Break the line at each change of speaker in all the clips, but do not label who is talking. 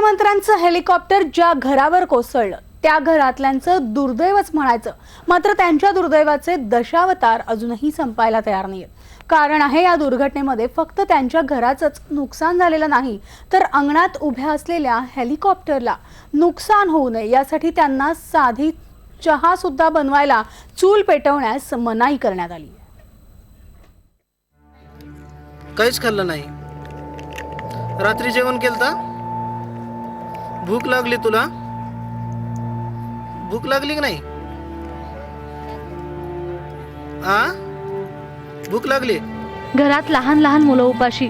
मुख्यमंत्र्यांचं हेलिकॉप्टर ज्या घरावर कोसळलं त्या घरातल्यांचं दुर्दैवच म्हणायचं. मात्र त्यांच्या दुर्दैवाचे दशावतार अजूनही संपायला तयार नाहीत कारण आहे या दुर्घटनेमध्ये फक्त त्यांच्या घराचंच नुकसान झालेलं नाही तर अंगणात उभ्या असलेल्या हेलिकॉप्टरला नुकसान होऊ नये यासाठी त्यांना साधी चहा सुद्धा बनवायला चूल पेटवण्यास मनाई करण्यात आली
काहीच खाल्लं नाही. रात्री जेवण केलं भूक लागली तुला? भूक लागली की नाही? आ? भूक लागली?
घरात लहान लहान मुलं उपाशी.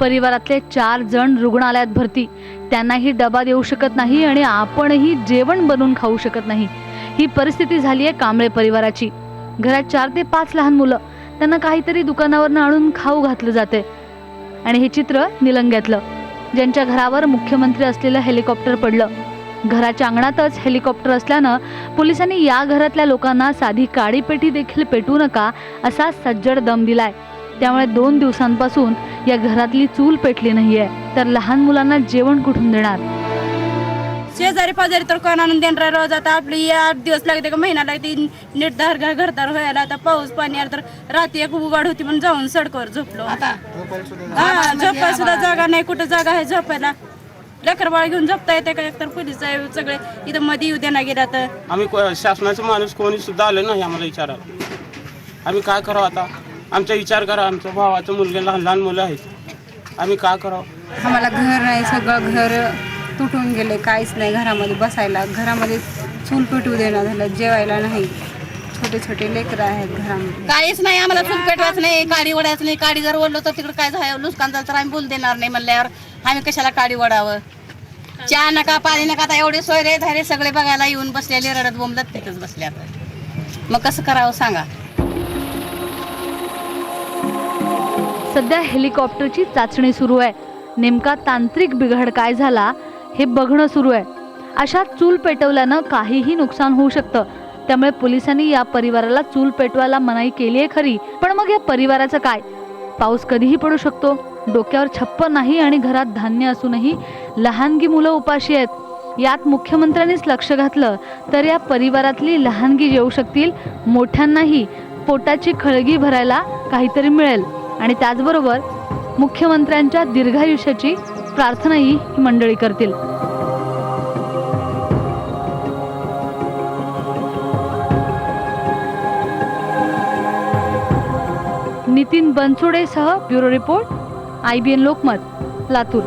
परिवारातले चार जण रुग्णालयात भरती. त्यांनाही डबा देऊ शकत नाही आणि आपणही जेवण बनवून खाऊ शकत नाही. ही परिस्थिती झाली आहे कांबळे परिवाराची. घरात चार ते पाच लहान मुलं. त्यांना काहीतरी दुकानावरनं आणून खाऊ घातलं जाते आणि हे चित्र निलंग्यातलं ज्यांच्या घरावर मुख्यमंत्री असलेलं हेलिकॉप्टर पडलं. घराच्या अंगणातच हेलिकॉप्टर असल्यानं पोलिसांनी या घरातल्या लोकांना साधी काळी पेटी देखील पेटू नका असा सज्जड दम दिलाय. त्यामुळे दोन दिवसांपासून या घरातली चूल पेटली नाहीये. तर लहान मुलांना जेवण कुठून देणार?
शेजारी पाजारी तर कोणाला देणार रोज? आता आपली आठ दिवस लागते का महिना लागते नीट धार घर घरदार व्हायला. आता पाऊस पाणी आला तर रात्री एक उघड होती म्हणून जाऊन सडकवर झोपलो. आता? हा झोपायला सुद्धा जागा नाही कुठं जागा आहे झोपायला. लेकर बाळ घेऊन झोपता येते का? एकतर पोलीस आहे सगळे इथं मध्ये येऊ देणार गेला तर
आम्ही को- शासनाचे माणूस कोणी सुद्धा आलं नाही आम्हाला विचारायला. आम्ही काय करावं आता? आमचा विचार करा आमच्या भावाचं मुलगे लहान लहान मुलं आहेत. आम्ही काय करावं?
आम्हाला घर नाही सगळं घर. तुटून गेले काहीच नाही. घरामध्ये बसायला घरामध्ये चूल पेटू देणार झालं जेवायला नाही. छोटे छोटे लेकरं आहेत घरामध्ये.
काहीच नाही आम्हाला चूल पेटवायचं नाही काडी वडायचं नाही. काडी जर ओढलो तर तिकडे काय झालं? नुकसान झालं तर आम्ही बोल देणार नाही म्हणल्यावर आम्ही कशाला काडी वडावं चहा नका पाणी नका आता एवढे सोयरे धारे सगळे बघायला येऊन बसलेले रडत बोंबलत तिथंच बसले आता. मग कसं करावं सांगा?
सध्या हेलिकॉप्टरची चाचणी सुरू आहे. नेमका तांत्रिक बिघाड काय झाला? हे बघणं सुरू आहे. अशा चूल पेटवल्यानं काहीही नुकसान होऊ शकतं. त्यामुळे पोलिसांनी या परिवाराला चूल पेटवायला मनाई केली आहे खरी. पण मग या परिवाराचं काय? पाऊस कधीही पडू शकतो. डोक्यावर छप्पर नाही आणि घरात धान्य असूनही लहानगी मुलं उपाशी आहेत. यात मुख्यमंत्र्यांनीच लक्ष घातलं तर या परिवारातली लहानगी जेवू शकतील. मोठ्यांनाही पोटाची खळगी भरायला काहीतरी मिळेल. आणि त्याचबरोबर मुख्यमंत्र्यांच्या दीर्घायुष्याची प्रार्थनाही ही मंडळी करतील. Nitin बनसोडेसह bureau report I B N Lokmat Latur.